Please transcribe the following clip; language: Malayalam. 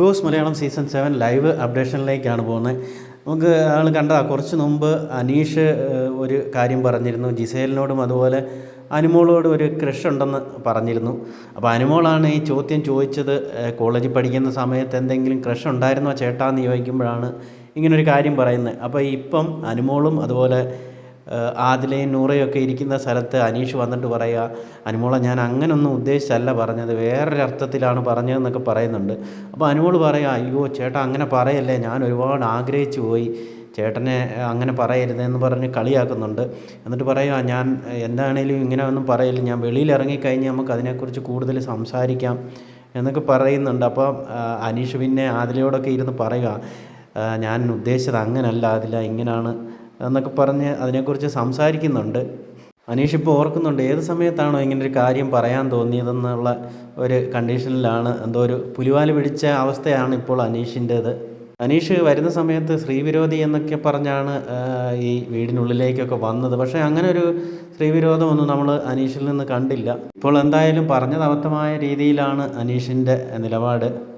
Boss Malayalam season seven live അപ്ഡേഷനിലേക്കാണ് പോകുന്നത്. നമുക്ക് ആൾ കണ്ടതാ കുറച്ച് മുമ്പ് അനീഷ് ഒരു കാര്യം പറഞ്ഞിരുന്നു. ജിസേലിനോടും അതുപോലെ അനുമോളോടും ഒരു ക്രഷ് ഉണ്ടെന്ന് പറഞ്ഞിരുന്നു. അപ്പോൾ അനുമോളാണ് ഈ ചോദ്യം ചോദിച്ചത് കോളേജിൽ പഠിക്കുന്ന സമയത്ത് എന്തെങ്കിലും ക്രഷ് ഉണ്ടായിരുന്നോ ചേട്ടാന്ന് ചോദിക്കുമ്പോഴാണ് ഇങ്ങനൊരു കാര്യം പറയുന്നത്. അപ്പോൾ ഇപ്പം അനുമോളും അതുപോലെ ആദിലയും നൂറയൊക്കെ ഇരിക്കുന്ന സ്ഥലത്ത് അനീഷ് വന്നിട്ട് പറയുക അനുമോളെ ഞാൻ അങ്ങനൊന്നും ഉദ്ദേശിച്ചല്ല പറഞ്ഞത് വേറൊരർത്ഥത്തിലാണ് പറഞ്ഞതെന്നൊക്കെ പറയുന്നുണ്ട്. അപ്പോൾ അനുമോൾ പറയുക അയ്യോ ചേട്ടാ അങ്ങനെ പറയല്ലേ ഞാൻ ഒരുപാട് ആഗ്രഹിച്ചു പോയി ചേട്ടനെ അങ്ങനെ പറയരുതെന്ന് പറഞ്ഞ് കളിയാക്കുന്നുണ്ട്. എന്നിട്ട് പറയുക ഞാൻ എന്താണേലും ഇങ്ങനെ ഒന്നും പറയില്ല ഞാൻ വെളിയിൽ ഇറങ്ങിക്കഴിഞ്ഞ് നമുക്ക് അതിനെക്കുറിച്ച് കൂടുതൽ സംസാരിക്കാം എന്നൊക്കെ പറയുന്നുണ്ട്. അപ്പോൾ അനീഷ് പിന്നെ ആദിലയോടൊക്കെ ഇരുന്ന് പറയുക ഞാൻ ഉദ്ദേശിച്ചത് അങ്ങനല്ല അതില ഇങ്ങനെയാണ് എന്നൊക്കെ പറഞ്ഞ് അതിനെക്കുറിച്ച് സംസാരിക്കുന്നുണ്ട്. അനീഷ് ഇപ്പോൾ ഓർക്കുന്നുണ്ട് ഏത് സമയത്താണോ ഇങ്ങനെ ഒരു കാര്യം പറയാൻ തോന്നിയതെന്നുള്ള ഒരു കണ്ടീഷനിലാണ് എന്തോ ഒരു പുലിവാൽ പിടിച്ച അവസ്ഥയാണ് ഇപ്പോൾ അനീഷിന്റേത്. അനീഷ് വരുന്ന സമയത്ത് സ്ത്രീവിരോധി എന്നൊക്കെ പറഞ്ഞാണ് ഈ വീടിനുള്ളിലേക്കൊക്കെ വന്നത്. പക്ഷേ അങ്ങനെ ഒരു സ്ത്രീവിരോധമൊന്നും നമ്മൾ അനീഷിൽ നിന്ന് കണ്ടില്ല. ഇപ്പോൾ എന്തായാലും പറഞ്ഞത് അബദ്ധമായ രീതിയിലാണ് അനീഷിന്റെ നിലപാട്.